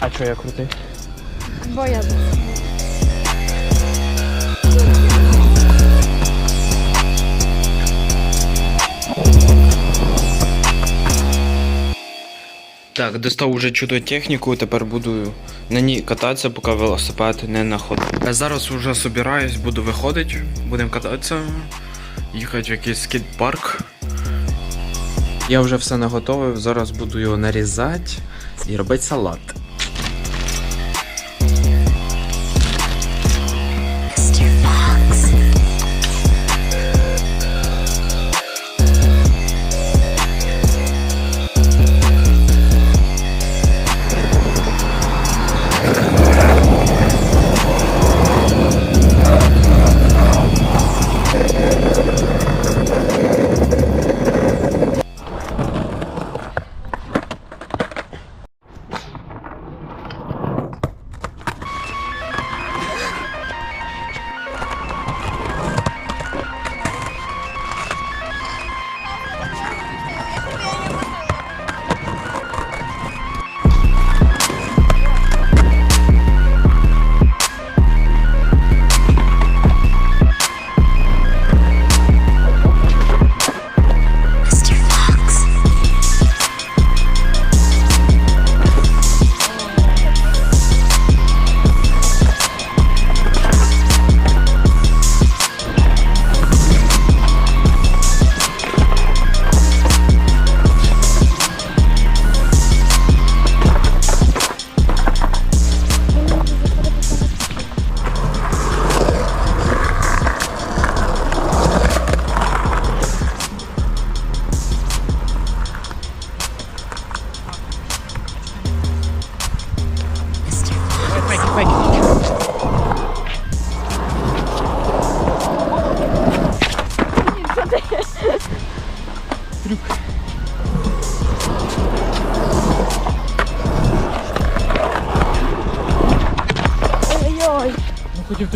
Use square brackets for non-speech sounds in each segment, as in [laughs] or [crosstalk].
А чого я крутий? Бо я Так, достав уже чудо техніку, тепер буду на ній кататися, поки велосипед не на ходу. Я зараз вже собираюсь, буду виходити, будемо кататися, їхати в якийсь скейт-парк. Я вже все наготовив, зараз буду його нарізати і робити салат.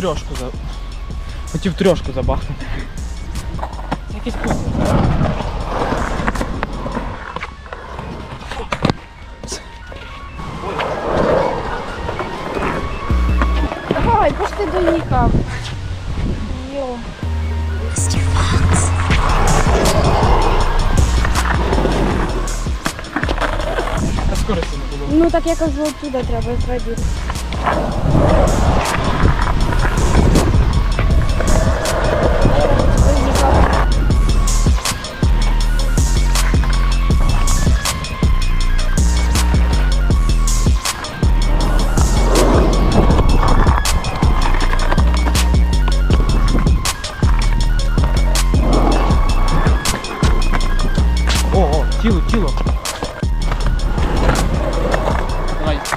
Ну хотів трьошку за. Хотів трьошку забахнути. Якийсь кут. Давай, бо ж ти доїхав. Йо. А скорості не було. Ну так я кажу, оттуда треба зрадіти.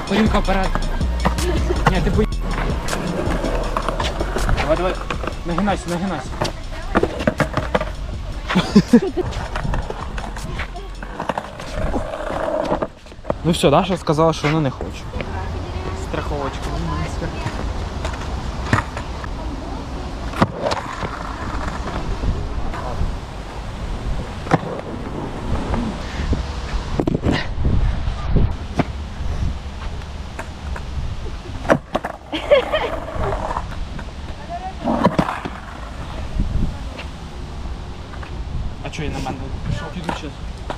Порівка вперед. Ні, ти бої. Давай, давай. Нагинайся, нагинайся. ну все, Даша сказала, що вона не хоче. Страховочка. А що я на мене пішов? Піду час. О,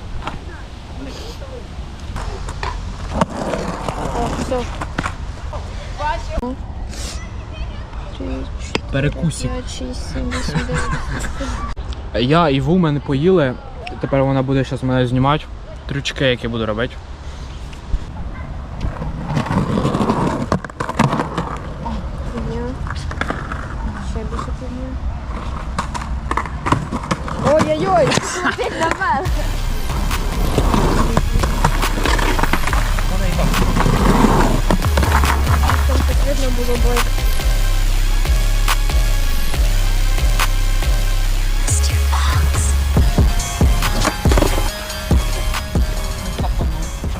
все. Перекусик. 5, 6, 7, 8, 9. Я і Ву мене поїли. Тепер вона буде зараз мене знімати. Трючки, які буду робити. Ой-ой-ой! Летить на мене. Потрібно було бой.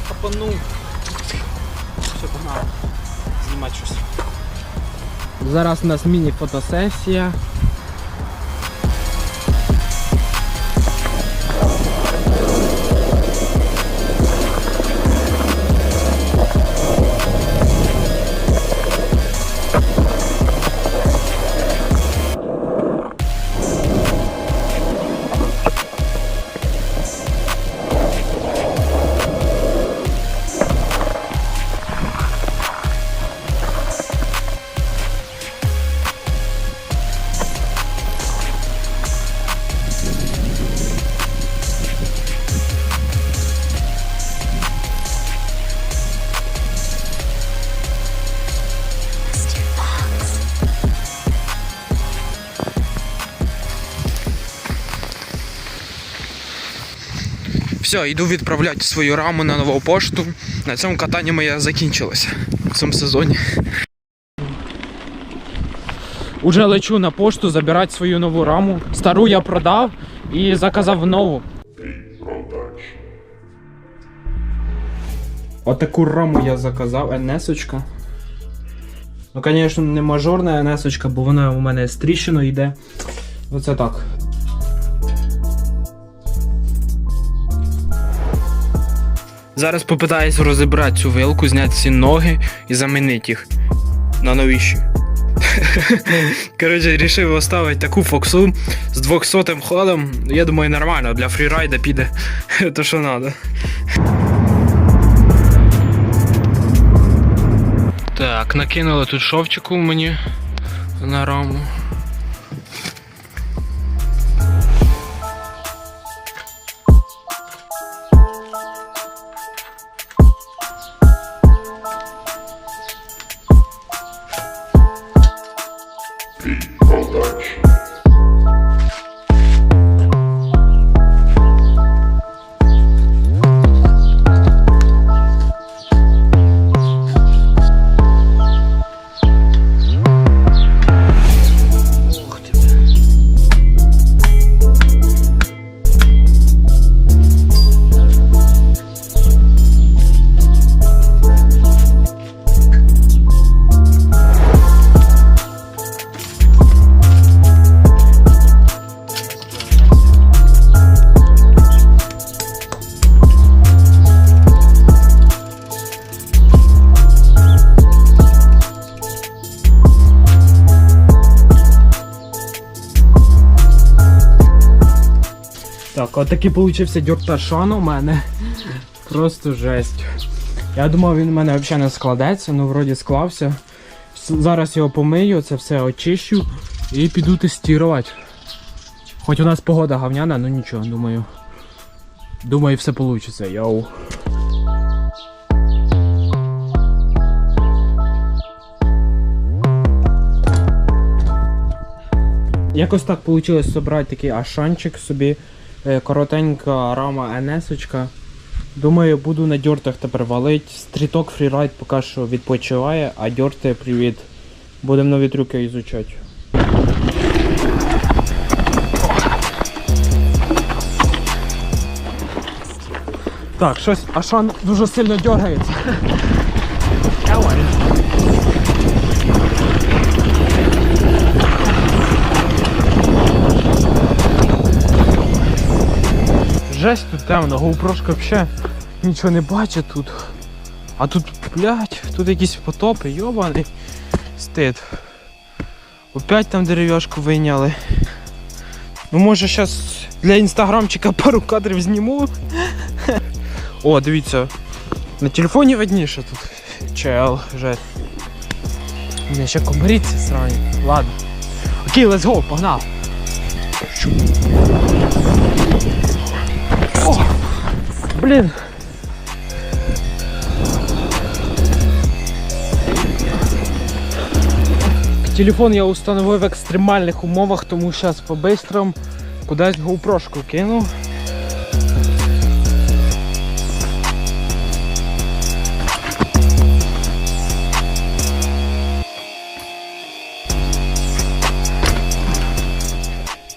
Капанув. Все, погнали. Знімати щось. Зараз у нас міні-фотосесія. Все, йду відправляти свою раму на нову пошту. На цьому катання моє закінчилося в цьому сезоні. Уже лечу на пошту забирати свою нову раму. Стару я продав і заказав нову. Отаку раму я заказав, НС-очка. Ну, звісно, не мажорна НС-очка, бо вона у мене з тріщиною йде. Оце так. Зараз попитаюсь розібрати цю вилку, зняти ці ноги і замінити їх на новіші. [laughs] Коротше, рішив оставити таку фоксу з 200 ходом. Я думаю, нормально, для фрірайда піде [laughs] то, що треба. Так, накинули тут шовчику мені на раму. Так, отакий получився дюрташон у мене. Просто жесть. Я думав, він у мене взагалі не складеться, ну вроді склався. Зараз його помию, це все очищу і піду тестувати. Хоч у нас погода говняна, ну нічого, думаю. Думаю, все вийде, йоу. Якось так вийшло зібрати такий ашанчик собі. Е, Коротенька рама НС-очка. Думаю, буду на дьортах тепер валить. Стріток фрірайд поки що відпочиває, а дьорти привіт. Будемо нові трюки ізучати. Так, щось Ашан дуже сильно дергається. Жесть тут темно, гоупрошка взагалі нічого не бачить тут. А тут, блядь, тут якісь потопи, йобаний стид. Опять там дерев'яшку вийняли. Ну може зараз для інстаграмчика пару кадрів зніму. О, дивіться. На телефоні видніше тут. Чел, жесть. Мені ще комаріться срані. Ладно. Окей, let's go, погнав. Блін. Телефон я установив в екстремальних умовах, тому зараз по-бистрому кудись GoPro-шку кину.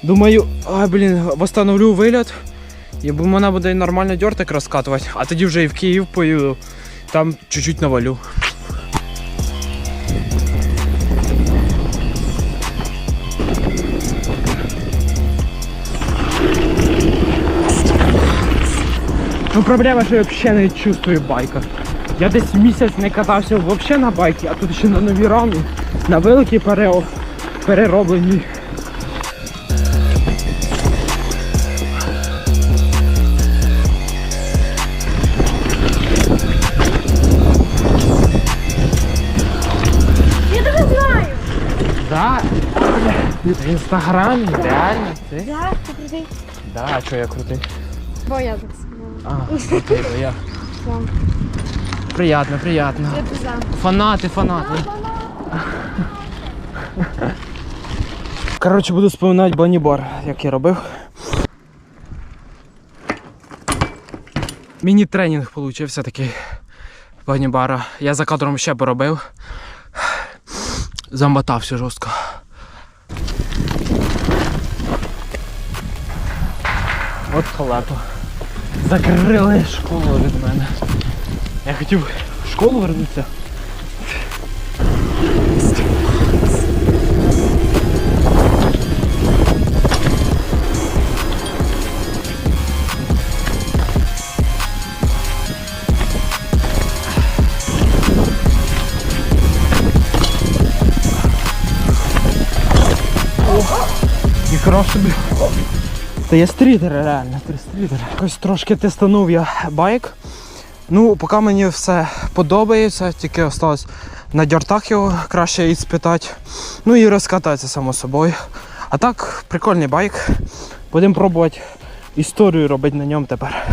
Думаю, а, блін, восстановлю виліт. І бо мене буде нормально дьортик розкатувати, а тоді вже і в Київ поїду, там чуть-чуть навалю. Ну проблема, що я взагалі не чувствую байка. Я десь місяць не катався взагалі на байкі, а тут ще на новій рамі, на великій пере... переробленій. В інстаграмі, реально ти? Так, ти крутий. Да, а чого я крутий? Бо я так. А, крутий, бо я. Приятно, приятно. Я. Фанати, фанати. Коротше, буду споминати бані-бар, як я робив. Міні-тренінг получився такий. Пані Бара. Я за кадром ще поробив. Замотався жорстко. От халату. Закрили школу від мене. Я хотів в школу вернутися. І хороше бі. Та є стрітери, реально, три стрітери. Якось трошки тестанув я байк. Ну, поки мені все подобається, тільки осталось на дьортах його краще іспитати. Ну і розкататися само собою. А так, прикольний байк. Будемо пробувати історію робити на ньому тепер.